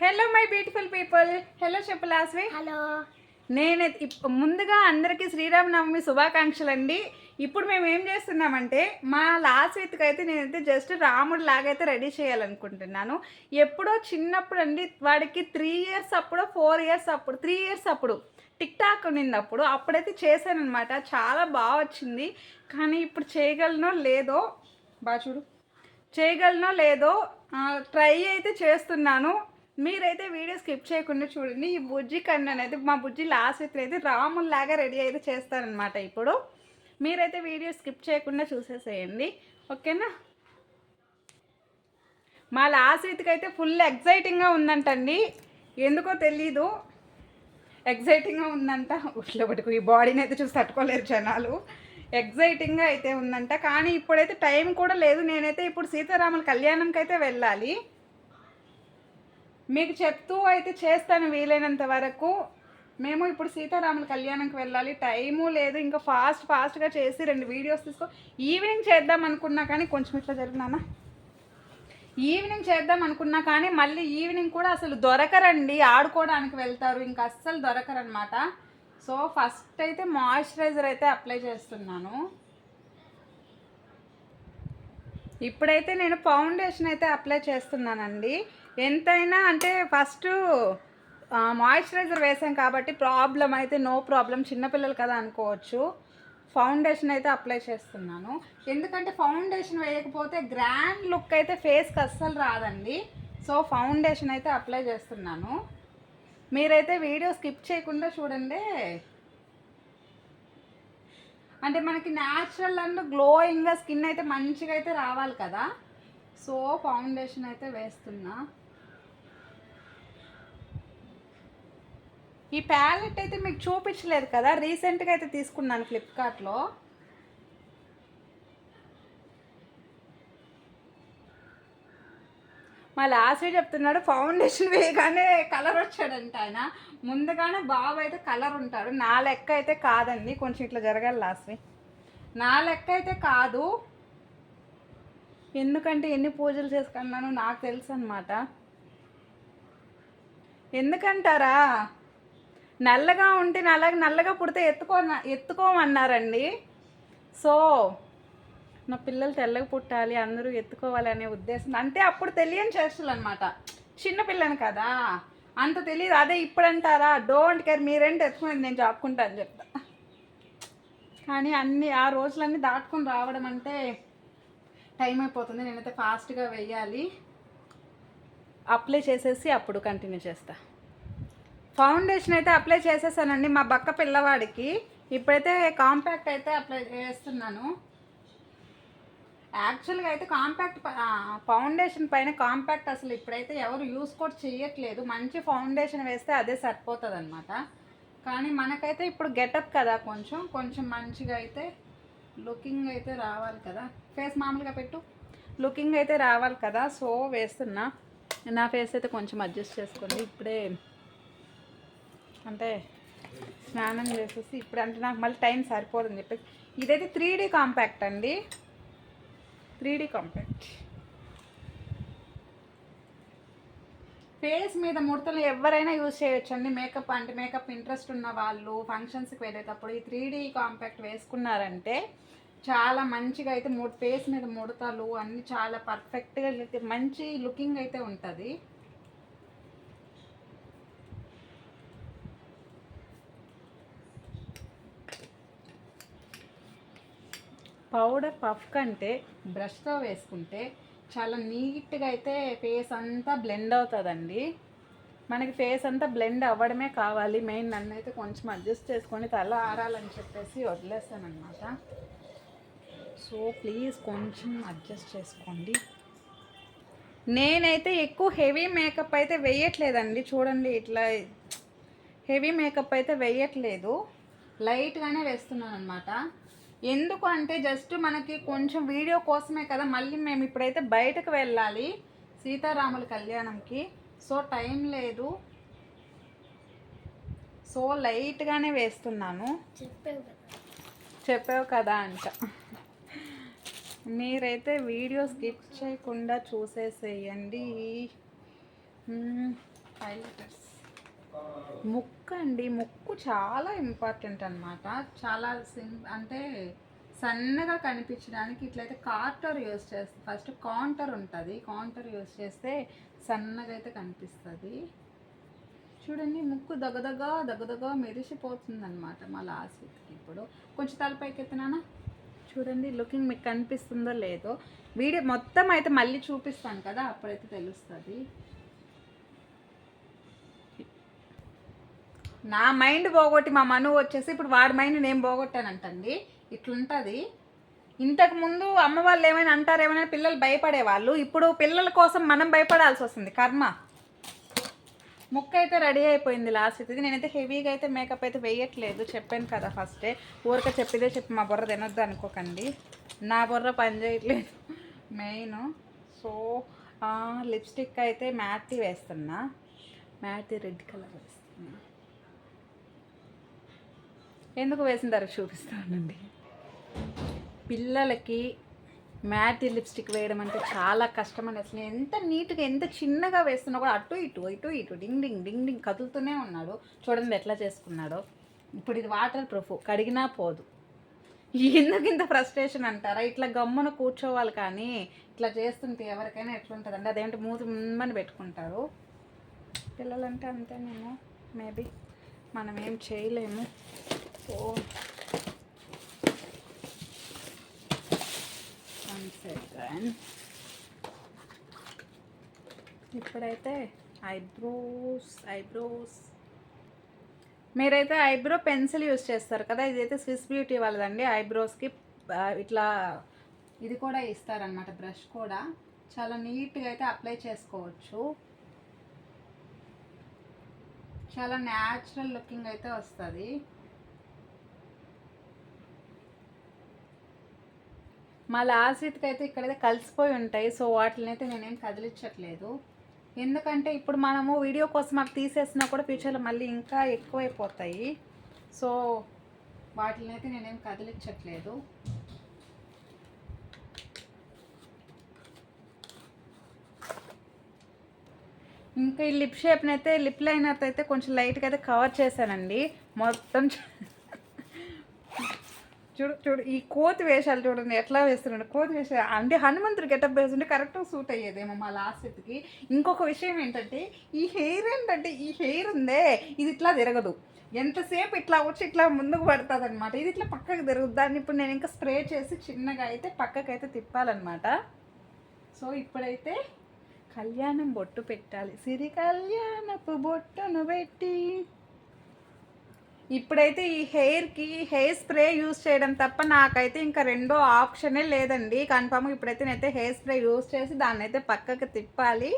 Hello my beautiful people hello చెప్పలాస్వి hello నేను ముందుగా అందరికీ శ్రీరామనవమి శుభాకాంక్షలు అండి ఇప్పుడు మేము ఏం చేస్తున్నామంటే మా లాస్ట్ వీక్కి అయితే నేనైతే జస్ట్ రాముడు లాగైతే రెడీ చేయాలనుకుంటున్నాను. ఎప్పుడో చిన్నప్పుడు అండి వాడికి త్రీ ఇయర్స్ అప్పుడు ఫోర్ ఇయర్స్ అప్పుడు త్రీ ఇయర్స్ అప్పుడు టిక్ టాక్ ఉండింది అప్పుడు అప్పుడైతే చేశానమాట చాలా బాగా వచ్చింది. కానీ ఇప్పుడు చేయగలనో లేదో బాగా చూడు. చేయగలనో లేదో ట్రై అయితే చేస్తున్నాను. మీరైతే వీడియో స్కిప్ చేయకుండా చూడండి. ఈ బుజ్జి కన్నా అయితే మా బుజ్జి లాస్ట్ అయితే అయితే రాముల్లాగా రెడీ అయితే చేస్తారనమాట ఇప్పుడు. మీరైతే వీడియో స్కిప్ చేయకుండా చూసేసేయండి. ఓకేనా? మా లాస్ట్ అయితే ఫుల్ ఎగ్జైటింగ్గా ఉందంటండి. ఎందుకో తెలీదు. ఎగ్జైటింగ్గా ఉందంట. ఉట్లో పట్టుకు ఈ బాడీని అయితే చూసి తట్టుకోలేరు జనాలు. ఎగ్జైటింగ్గా అయితే ఉందంట. కానీ ఇప్పుడైతే టైం కూడా లేదు. నేనైతే ఇప్పుడు సీతారాముల కళ్యాణంకి అయితే వెళ్ళాలి. మీకు చెప్తూ అయితే చేస్తాను వీలైనంత వరకు. మేము ఇప్పుడు సీతారాముల కళ్యాణంకి వెళ్ళాలి. టైము లేదు. ఇంకా ఫాస్ట్ ఫాస్ట్గా చేసి రెండు వీడియోస్ తీసుకో. ఈవినింగ్ చేద్దాం అనుకున్నా కానీ కొంచెం ఇట్లా జరిగినానా ఈవినింగ్ చేద్దాం అనుకున్నా కానీ మళ్ళీ ఈవినింగ్ కూడా అసలు దొరకరండి. ఆడుకోవడానికి వెళ్తారు. ఇంకా అస్సలు దొరకరనమాట సో ఫస్ట్ అయితే మాయిశ్చరైజర్ అయితే అప్లై చేస్తున్నాను. ఇప్పుడైతే నేను ఫౌండేషన్ అయితే అప్లై చేస్తున్నానండి. ఎంతైనా అంటే ఫస్ట్ మాయిశ్చరైజర్ వేసాం కాబట్టి ప్రాబ్లం అయితే నో ప్రాబ్లం చిన్నపిల్లలు కదా అనుకోవచ్చు. ఫౌండేషన్ అయితే అప్లై చేస్తున్నాను. ఎందుకంటే ఫౌండేషన్ వేయకపోతే గ్రాండ్ లుక్ అయితే ఫేస్కి అస్సలు రాదండి. సో ఫౌండేషన్ అయితే అప్లై చేస్తున్నాను. మీరైతే వీడియో స్కిప్ చేయకుండా చూడండి. అంటే మనకి న్యాచురల్ అండ్ గ్లోయింగ్గా స్కిన్ అయితే మంచిగా అయితే రావాలి కదా. సో ఫౌండేషన్ అయితే వేస్తున్నా. ఈ ప్యాలెట్ అయితే మీకు చూపించలేదు కదా రీసెంట్గా అయితే తీసుకున్నాను ఫ్లిప్కార్ట్లో మా లాస్ట్ చెప్తున్నాడు ఫౌండేషన్ వేయగానే కలర్ వచ్చాడంట ఆయన. ముందుగానే బాబు అయితే కలర్ ఉంటాడు. నా లెక్క అయితే కాదండి కొంచెం ఇట్లా జరగాలి లాస్ట్ నా లెక్క అయితే కాదు. ఎందుకంటే ఎన్ని పూజలు చేసుకున్నానో నాకు తెలుసు అనమాట ఎందుకంటారా? నల్లగా ఉంటే నల్ల నల్లగా పుడితే ఎత్తుకో ఎత్తుకోమన్నారండి. సో నా పిల్లలు తెల్లగా పుట్టాలి అందరూ ఎత్తుకోవాలనే ఉద్దేశం. అంటే అప్పుడు తెలియని చేష్టలు అనమాట చిన్నపిల్లని కదా. అంత తెలియదు. అదే ఇప్పుడు అంటారా డోంట్ కేర్ మీరేంటి ఎత్తుకునేది నేను చాపుకుంటా అని చెప్తా. కానీ అన్ని ఆ రోజులన్నీ దాటుకొని రావడం అంటే టైం అయిపోతుంది. నేనైతే ఫాస్ట్గా వెయ్యాలి. అప్లై చేసేసి అప్పుడు కంటిన్యూ చేస్తాను ఫౌండేషన్ అయితే అప్లై చేసేసానండి మా బక్క పిల్లవాడికి. ఇప్పుడైతే కాంపాక్ట్ అయితే అప్లై చేస్తున్నాను. యాక్చువల్గా అయితే కాంపాక్ట్ ఫౌండేషన్ పైన కాంపాక్ట్ అసలు ఇప్పుడైతే ఎవరు యూస్ కూడా చేయట్లేదు మంచి ఫౌండేషన్ వేస్తే అదే సరిపోతుంది అనమాట కానీ మనకైతే ఇప్పుడు గెటప్ కదా కొంచెం కొంచెం మంచిగా అయితే లుకింగ్ అయితే రావాలి కదా. ఫేస్ మామూలుగా పెట్టు. లుకింగ్ అయితే రావాలి కదా సో వేస్తున్నా. నా ఫేస్ అయితే కొంచెం అడ్జస్ట్ చేసుకోండి. ఇప్పుడే అంటే స్నానం చేసేసి ఇప్పుడు అంటే నాకు మళ్ళీ టైం సరిపోదని చెప్పేసి. ఇదైతే త్రీ డీ కాంపాక్ట్ అండి. Three D compact. ఫేస్ మీద ముడతలు ఎవరైనా యూజ్ చేయొచ్చు అండి మేకప్ అంటే మేకప్ ఇంట్రెస్ట్ ఉన్న వాళ్ళు ఫంక్షన్స్కి వెళ్ళేటప్పుడు ఈ త్రీ డీ కాంపాక్ట్ వేసుకున్నారంటే చాలా మంచిగా అయితే ఫేస్ మీద ముడతలు అన్నీ చాలా పర్ఫెక్ట్గా మంచి లుకింగ్ అయితే ఉంటుంది. పౌడర్ పఫ్ కంటే బ్రష్తో వేసుకుంటే చాలా నీట్గా అయితే ఫేస్ అంతా బ్లెండ్ అవుతుందండి. మనకి ఫేస్ అంతా బ్లెండ్ అవ్వడమే కావాలి. మెయిన్ నన్ను అయితే కొంచెం అడ్జస్ట్ చేసుకొని తల ఆరాలని చెప్పేసి వదిలేస్తానమాట సో ప్లీజ్ కొంచెం అడ్జస్ట్ చేసుకోండి. నేనైతే ఎక్కువ హెవీ మేకప్ అయితే వేయట్లేదండి. చూడండి ఇట్లా హెవీ మేకప్ అయితే వేయట్లేదు. లైట్గానే వేస్తున్నాను అనమాట ఎందుకు అంటే జస్ట్ మనకి కొంచెం వీడియో కోసమే కదా మళ్ళీ మేము ఇప్పుడైతే బయటకు వెళ్ళాలి సీతారాముల కళ్యాణంకి. సో టైం లేదు. సో లైట్గానే వేస్తున్నాను. చెప్పావు కదా. చెప్పావు కదా అంట. మీరైతే వీడియో స్కిప్ చేయకుండా చూసేసేయండి. హైలైటర్స్ ముక్కు అండి ముక్కు చాలా ఇంపార్టెంట్ అన్నమాట. చాలా సిం అంటే సన్నగా కనిపించడానికి ఇట్లయితే కార్టర్ యూస్ చేస్తే ఫస్ట్ కాంటర్ ఉంటుంది. కౌంటర్ యూస్ చేస్తే సన్నగా అయితే కనిపిస్తుంది. చూడండి ముక్కు దగ్గదగ్గ దగ్గదగ్గ మెరిసిపోతుంది అనమాట మా లాస్ట్ ఇప్పుడు. కొంచెం తలపైకి ఎత్తినానా చూడండి లుకింగ్ మీకు కనిపిస్తుందో లేదో. వీడియో మొత్తం అయితే మళ్ళీ చూపిస్తాను కదా అప్పుడైతే తెలుస్తుంది. నా మైండ్ పోగొట్టి మా మను వచ్చేసి ఇప్పుడు వాడి మైండ్ నేను పోగొట్టానంటండి. ఇట్లుంటుంది. ఇంతకుముందు అమ్మ వాళ్ళు ఏమైనా అంటారేమైనా పిల్లలు భయపడేవాళ్ళు ఇప్పుడు పిల్లల కోసం మనం భయపడాల్సి వస్తుంది. కర్మ. ముక్క అయితే రెడీ అయిపోయింది లాస్ట్ ఇది నేనైతే హెవీగా అయితే మేకప్ అయితే వేయట్లేదు. చెప్పాను కదా ఫస్టే ఊరిక చెప్పిదే చెప్పి మా బుర్ర తినొద్దు అనుకోకండి. నా బుర్ర పని చేయట్లేదు. మెయిన్ సో లిప్స్టిక్ అయితే మ్యాట్ది వేస్తున్నా. మ్యాట్ రెడ్ కలర్ వేస్తున్నా. ఎందుకు వేసిన తర్వాత చూపిస్తానండి. పిల్లలకి మ్యాట్ లిప్స్టిక్ వేయడం అంటే చాలా కష్టం అని అసలు ఎంత నీట్గా ఎంత చిన్నగా వేస్తున్నా కూడా అటు ఇటు ఇటు ఇటు డింగ్ డింగ్ డింగ్ డింగ్ కదులుతూనే ఉన్నాడు. చూడండి ఎట్లా చేసుకున్నాడో. ఇప్పుడు ఇది వాటర్ ప్రూఫ్ కడిగినా పోదు. ఎందుకు ఇంత ఫ్రస్ట్రేషన్ అంటారా? ఇట్లా గమ్మున కూర్చోవాలి కానీ ఇట్లా చేస్తుంటే ఎవరికైనా ఎట్లుంటుందండి? అదేంటి మూతి ముందని పెట్టుకుంటారు. పిల్లలంటే అంతేనేమో మేబీ మనం ఏం చేయలేము. ఓ వన్ సెకండ్ ఇప్పుడైతే ఐబ్రోస్ ఐబ్రోస్. మీరైతే ఐబ్రో పెన్సిల్ యూస్ చేస్తారు కదా ఇదైతే స్విస్ బ్యూటీ వాళ్ళదండి. ఐబ్రోస్కి ఇట్లా ఇది కూడా ఇస్తారనమాట బ్రష్ కూడా. చాలా నీట్గా అయితే అప్లై చేసుకోవచ్చు. చాలా న్యాచురల్ లుకింగ్ అయితే వస్తుంది. మా లాస్ట్కి అయితే ఇక్కడైతే కలిసిపోయి ఉంటాయి. సో వాటిని అయితే నేనేం కదిలించట్లేదు. ఎందుకంటే ఇప్పుడు మనము వీడియో కోసం అవి తీసేసినా కూడా ఫ్యూచర్లో మళ్ళీ ఇంకా ఎక్కువైపోతాయి. సో వాటిని అయితే నేనేం కదిలించట్లేదు. ఇంకా ఈ లిప్ షేప్ని అయితే లిప్ లైనర్తో అయితే కొంచెం లైట్గా అయితే కవర్ చేశానండి. మొత్తం చూ- చూడు చూడు ఈ కోతి వేషాలు చూడండి ఎట్లా వేస్తున్నాడు? కోతి వేషాలు. అంటే హనుమంతుడు గెటప్ వేస్తుంటే కరెక్ట్గా సూట్ అయ్యేదేమో మా లాస్ట్ ఇంకొక విషయం ఏంటంటే ఈ హెయిర్ ఏంటంటే ఈ హెయిర్ ఉందే ఇది ఇట్లా తిరగదు. ఎంతసేపు ఇట్లా వచ్చి ఇట్లా ముందుకు పడుతుంది అనమాట ఇది ఇట్లా పక్కకు తిరుగుద్ది దాన్ని ఇప్పుడు నేను ఇంకా స్ప్రే చేసి చిన్నగా అయితే పక్కకైతే అయితే తిప్పాలన్నమాట. సో ఇప్పుడైతే కళ్యాణం బొట్టు పెట్టాలి. సిరి కళ్యాణపు బొట్టును పెట్టి ఇప్పుడైతే ఈ హెయిర్కి హెయిర్ స్ప్రే యూస్ చేయడం తప్ప నాకైతే ఇంకా రెండో ఆప్షనే లేదండి. కన్ఫామ్ ఇప్పుడైతే నేనైతే హెయిర్ స్ప్రే యూస్ చేసి దాన్ని అయితే పక్కకి తిప్పాలి.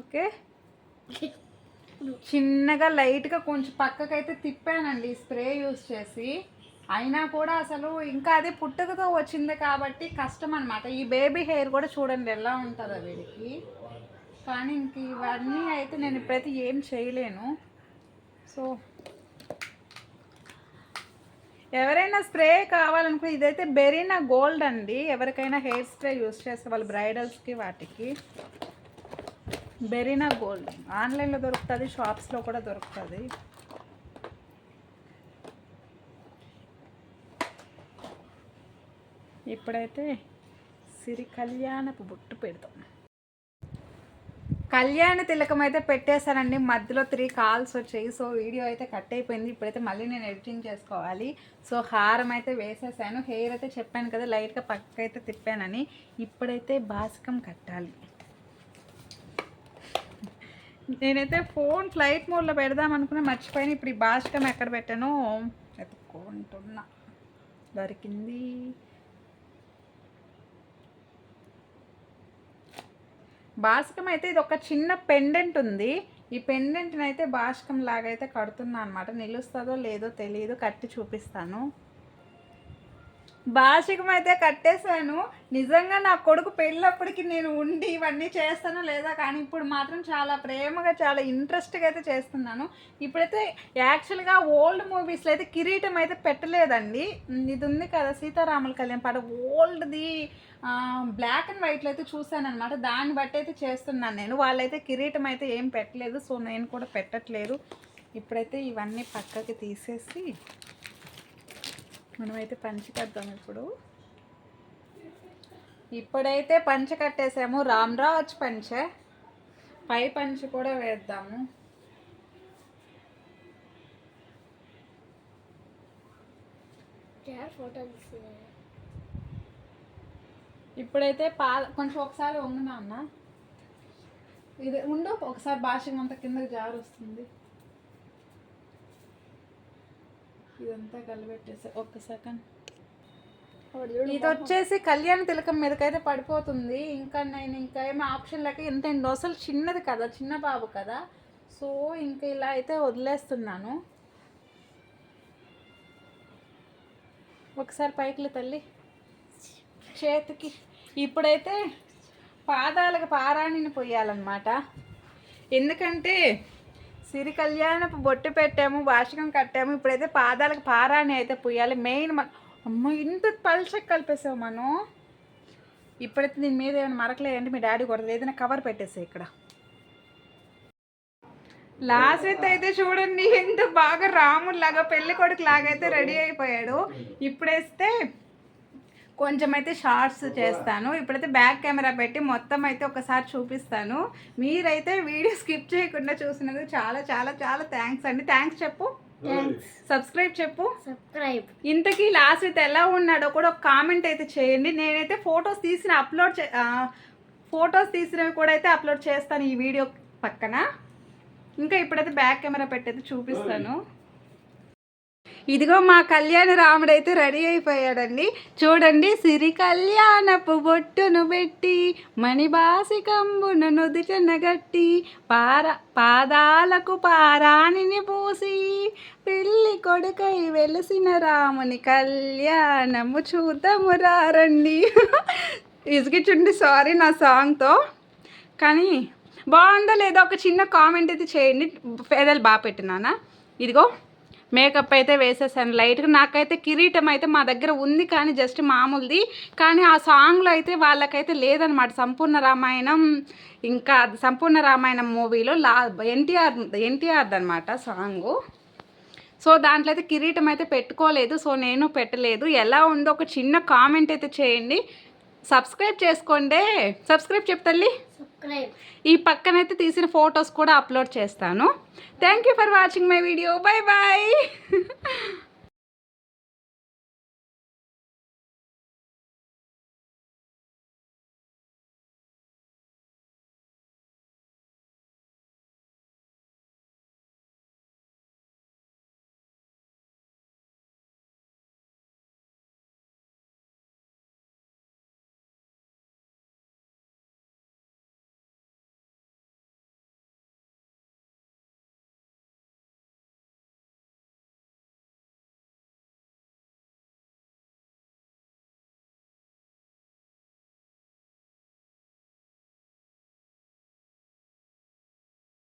ఓకే? చిన్నగా లైట్గా కొంచెం పక్కకైతే తిప్పానండి స్ప్రే యూస్ చేసి. అయినా కూడా అసలు ఇంకా అది పుట్టుకతో వచ్చింది కాబట్టి కష్టం అనమాట ఈ బేబీ హెయిర్ కూడా చూడండి ఎలా ఉంటుందో వీడికి. కానీ ఇంక ఇవన్నీ అయితే నేను ఇప్పుడైతే ఏం చేయలేను. సో ఎవరైనా స్ప్రే కావాలనుకో ఇదైతే బెరీనా గోల్డ్ అండి. ఎవరికైనా హెయిర్ స్ప్రే యూస్ చేస్తే వాళ్ళు బ్రైడల్స్కి వాటికి. Berina gold. ఆన్లైన్లో దొరుకుతుంది షాప్స్లో కూడా దొరుకుతుంది. ఇప్పుడైతే సిరి కళ్యాణపు బొట్టు పెడతాం. కళ్యాణ తిలకం అయితే పెట్టేశానండి. మధ్యలో త్రీ కాల్స్ వచ్చాయి. సో వీడియో అయితే కట్ అయిపోయింది. ఇప్పుడైతే మళ్ళీ నేను ఎడిటింగ్ చేసుకోవాలి. సో హారం అయితే వేసేసాను. హెయిర్ అయితే చెప్పాను కదా లైట్గా పక్క అయితే తిప్పానని. ఇప్పుడైతే బాసికం కట్టాలి. నేనైతే ఫోన్ ఫ్లైట్ మోడ్లో పెడదాం అనుకున్నా. మర్చిపోయాను. ఇప్పుడు ఈ బాసికం ఎక్కడ పెట్టానో వెతుక్కుంటున్నా. దొరికింది. బాసికం అయితే ఇది ఒక చిన్న పెండెంట్ ఉంది. ఈ పెండెంట్ని అయితే బాసికం లాగా అయితే కడుతున్నా అనమాట నిలుస్తుందో లేదో తెలియదు కట్టి చూపిస్తాను. భాషికం అయితే కట్టేశాను. నిజంగా నా కొడుకు పెళ్ళప్పటికి నేను ఉండి ఇవన్నీ చేస్తానో లేదా కానీ ఇప్పుడు మాత్రం చాలా ప్రేమగా చాలా ఇంట్రెస్ట్గా అయితే చేస్తున్నాను. ఇప్పుడైతే యాక్చువల్గా ఓల్డ్ మూవీస్లో అయితే కిరీటం అయితే పెట్టలేదండి. ఇది ఉంది కదా సీతారాముల కళ్యాణ్ పాట. ఓల్డ్ది బ్లాక్ అండ్ వైట్లో అయితే చూశాను అనమాట దాన్ని బట్టి అయితే చేస్తున్నాను నేను. వాళ్ళైతే కిరీటం అయితే ఏం పెట్టలేదు సో నేను కూడా పెట్టట్లేదు. ఇప్పుడైతే ఇవన్నీ పక్కకి తీసేసి మనమైతే పంచి కడతాం ఇప్పుడు. ఇప్పుడైతే పంచ కట్టేసాము. రామ్రాజ్ పంచ. పై పంచ కూడా వేద్దాము. ఇప్పుడైతే పా కొంచెం ఒకసారి వంగునా అన్న? ఇది ఉండు ఒకసారి భాష అంత కిందకి జారు వస్తుంది ఇదంతా కలిపెట్టేసా ఒక్క సెకండ్. ఇది వచ్చేసి కళ్యాణ తిలకం మీదకైతే పడిపోతుంది. ఇంకా నేను ఇంకా ఏమి ఆప్షన్ లేక ఎంత అసలు చిన్నది కదా చిన్న బాబు కదా. సో ఇంకా ఇలా అయితే వదిలేస్తున్నాను. ఒకసారి పైకి తల్లి. చేతికి. ఇప్పుడైతే పాదాలకు పారాణిని పొయ్యాలన్నమాట ఎందుకంటే సిరి కళ్యాణపు బొట్టు పెట్టాము వార్షికం కట్టాము. ఇప్పుడైతే పాదాలకు పారాన్ని అయితే పుయ్యాలి మెయిన్ మన అమ్మ ఇంత పల్చకి కలిపేసావు మనం. ఇప్పుడైతే దీని మీద ఏమైనా మరకలేయండి మీ డాడీ కొడతారు ఏదైనా కవర్ పెట్టేసాయి ఇక్కడ. లాస్ట్ అయితే చూడండి ఎంత బాగా రాముడిలాగా పెళ్ళి కొడుకు లాగా అయితే రెడీ అయిపోయాడు. ఇప్పుడేస్తే కొంచెం అయితే షార్ట్స్ చేస్తాను. ఇప్పుడైతే బ్యాక్ కెమెరా పెట్టి మొత్తం అయితే ఒకసారి చూపిస్తాను. మీరైతే వీడియో స్కిప్ చేయకుండా చూసినందుకు చాలా చాలా చాలా థ్యాంక్స్ అండి. థ్యాంక్స్ చెప్పు. సబ్స్క్రైబ్ చెప్పు. సబ్స్క్రైబ్. ఇంతకీ లాస్ట్ అయితే ఎలా ఉన్నాడో కూడా ఒక కామెంట్ అయితే చేయండి. నేనైతే ఫొటోస్ తీసిన అప్లోడ్ చే ఫొటోస్ తీసినవి కూడా అయితే అప్లోడ్ చేస్తాను ఈ వీడియో పక్కన. ఇంకా ఇప్పుడైతే బ్యాక్ కెమెరా పెట్టయితే చూపిస్తాను. ఇదిగో మా కళ్యాణ రాముడు అయితే రెడీ అయిపోయాడండి. చూడండి సిరి కళ్యాణపు బొట్టును పెట్టి మణిబాసికంబును నుదిటన గట్టి పార పాదాలకు పారాణిని పూసి పెళ్ళి కొడుకై వెలిసిన రాముని కళ్యాణము చూద్దాము రారండి. ఇసుగిచుండి సారీ నా సాంగ్తో. కానీ బాగుందో లేదో ఒక చిన్న కామెంట్ అయితే చేయండి. పేదలు బాగా పెట్టినానా? ఇదిగో. మేకప్ అయితే వేసేసాను. లైట్గా నాకైతే కిరీటం అయితే మా దగ్గర ఉంది కానీ జస్ట్ మామూలుది. కానీ ఆ సాంగ్లో అయితే వాళ్ళకైతే లేదనమాట సంపూర్ణ రామాయణం ఇంకా సంపూర్ణ రామాయణం మూవీలో లా ఎన్టీఆర్ ఎన్టీఆర్ది అనమాట సాంగు సో దాంట్లో అయితే కిరీటం అయితే పెట్టుకోలేదు. సో నేను పెట్టలేదు. ఎలా ఉందో ఒక చిన్న కామెంట్ అయితే చేయండి. సబ్స్క్రైబ్ చేసుకోండి. సబ్స్క్రైబ్ చెప్తల్లి ఈ పక్కనైతే తీసిన ఫొటోస్ కూడా అప్లోడ్ చేస్తాను. Thank you for watching my video bye bye